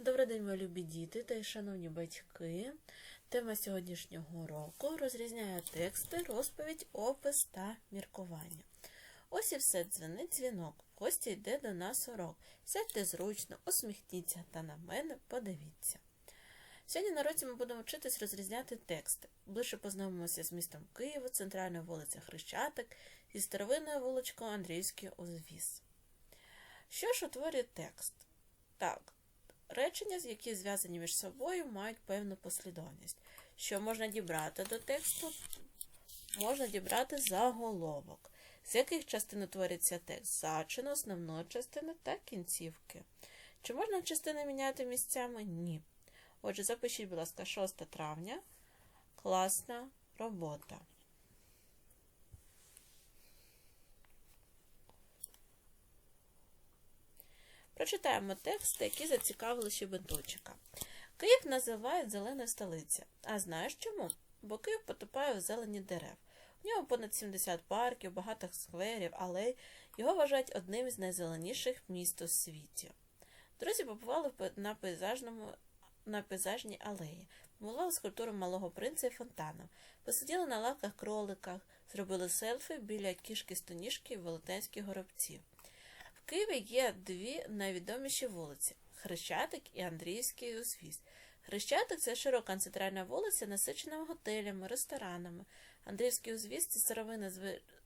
Добрий день, мої любі діти та й шановні батьки. Тема сьогоднішнього уроку розрізняє тексти, розповідь, опис та міркування. Ось і все дзвенить дзвінок. В гості йде до нас урок. Сядьте зручно, усміхніться та на мене подивіться. Сьогодні на році ми будемо вчитись розрізняти тексти. Ближче познайомимося з містом Києва, центральною вулиця Хрещатик і старовинною вуличкою Андрійський узвіз. Що ж утворює текст? Так, речення, які зв'язані між собою, мають певну послідовність. Що можна дібрати до тексту? Можна дібрати заголовок, з яких частин утворюється текст зачину, основної частини та кінцівки. Чи можна частини міняти місцями? Ні. Отже, запишіть, будь ласка, 6 травня. Класна робота. Прочитаємо тексти, які зацікавили Щебеточика. Київ називають зелена столиця. А знаєш чому? Бо Київ потопає в зелені дерев. У нього понад 70 парків, багато скверів, алей. Його вважають одним із найзеленіших міст у світі. Друзі побували на пейзажному на пейзажній алеї, помилували скульптуру малого принца і фонтаном, посиділи на лавках кроликах, зробили селфі біля кішки стоніжки і велетенських горобців. Києві є дві найвідоміші вулиці Хрещатик і Андрійський узвіз. Хрещатик це широка центральна вулиця, насичена готелями, ресторанами. Андрійський узвіз це старовина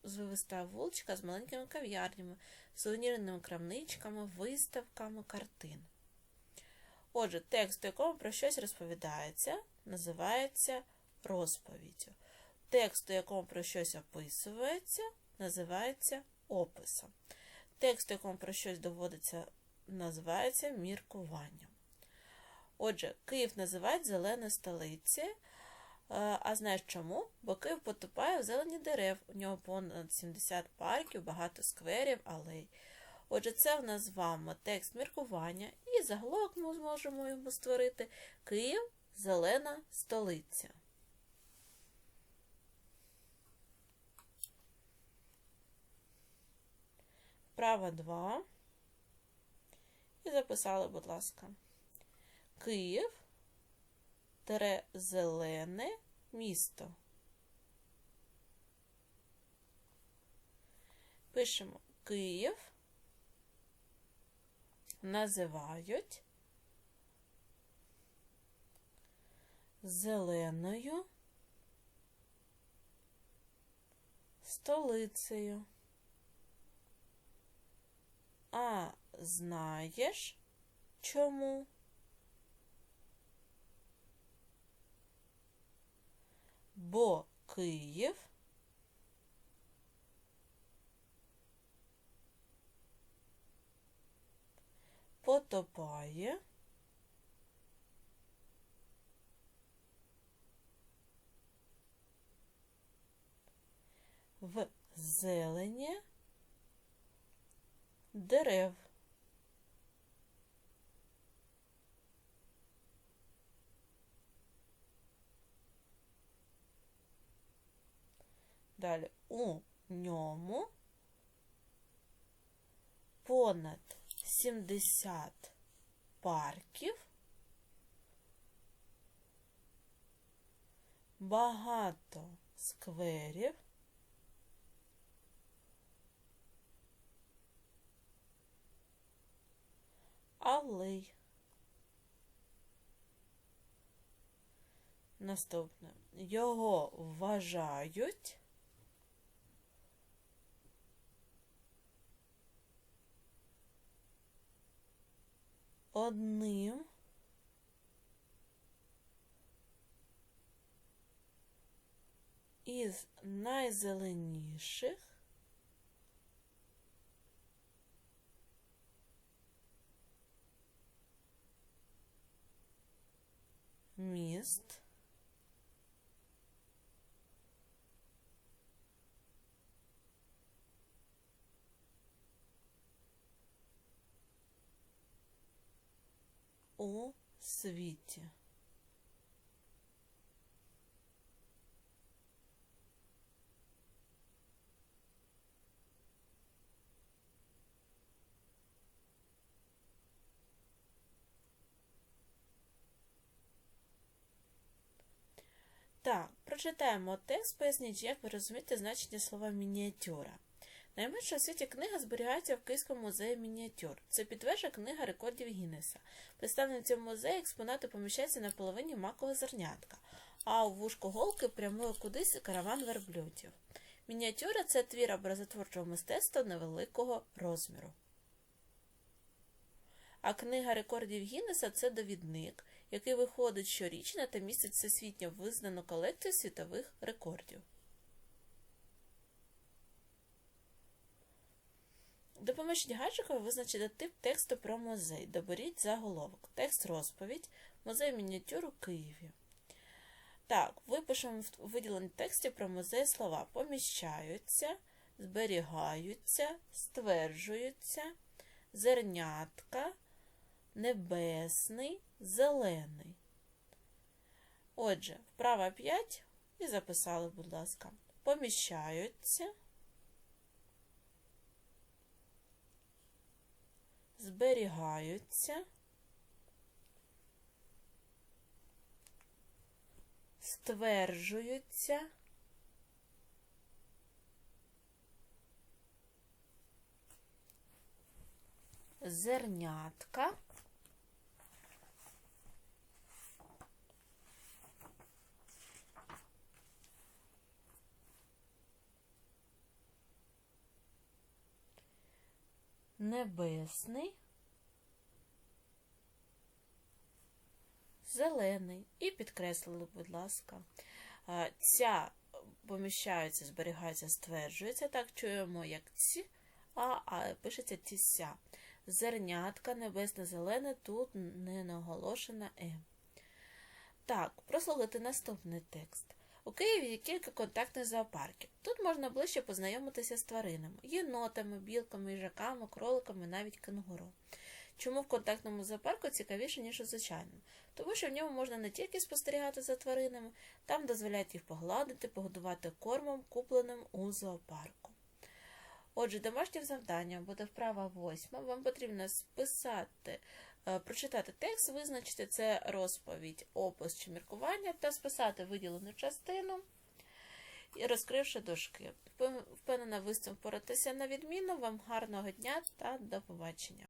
звивиста вуличка з маленькими кав'ярнями, сувенірними крамничками, виставками картин. Отже, текст, у якому про щось розповідається, називається розповіддю. Текст, у якому про щось описується, називається описом. Текст, якому про щось доводиться, називається міркуванням. Отже, Київ називають зелена столиця. А знаєш чому? Бо Київ потопає в зелені дерев. У нього понад 70 парків, багато скверів, алей. Отже, це в нас з вами текст міркування, і заголовок ми зможемо йому створити Київ зелена столиця. Вправа 2. І записали, будь ласка, Київ тере зелене місто. Пишемо Київ називають зеленою столицею. А знаєш чому? Бо Київ потопає в зелені дерев. Далі. У ньому понад 70 парків, багато скверів, алей. Наступне. Його вважають одним із найзеленіших міст у світі. Так, прочитаємо текст, поясніть, як ви розумієте значення слова мініатюра. Найменша у світі книга зберігається в Київському музеї мініатюр. Це підтверджує книга рекордів Гіннеса. Представлені в цьому музеї експонати поміщаються на половині макового зернятка, а у вушку голки прямує кудись караван верблюдів. Мініатюра це твір образотворчого мистецтва невеликого розміру. А книга рекордів Гіннеса це довідник, який виходить щорічно та містить всесвітньо визнану колекцію світових рекордів. Допоможіть Гаджикові визначити тип тексту про музей. Доберіть заголовок. Текст розповідь. Музей мініатюр у Києві. Так, випишемо в виділенні тексті про музей слова поміщаються, зберігаються, стверджуються, зернятка, небесний, зелений. Отже, вправа 5 і записали, будь ласка, поміщаються, зберігаються, стверджуються, зернятка, небесний, зелений. І підкреслили, будь ласка. Ця поміщаються, зберігаються, стверджується. Так чуємо, як ці, а, а пишеться тіся. Зернятка, небесне зелене, тут не наголошена е. Так, прослухайте наступний текст. У Києві є кілька контактних зоопарків. Тут можна ближче познайомитися з тваринами єнотами, білками, їжаками, кроликами, навіть кенгуру. Чому в контактному зоопарку цікавіше, ніж у звичайному? Тому що в ньому можна не тільки спостерігати за тваринами, там дозволяють їх погладити, погодувати кормом, купленим у зоопарку. Отже, домашнім завданням буде вправа восьма. Вам потрібно списати, прочитати текст, визначити це розповідь, опис чи міркування та списати виділену частину, і розкривши дошки. Впевнена, ви з цим впоратися на відміну. Вам гарного дня та до побачення!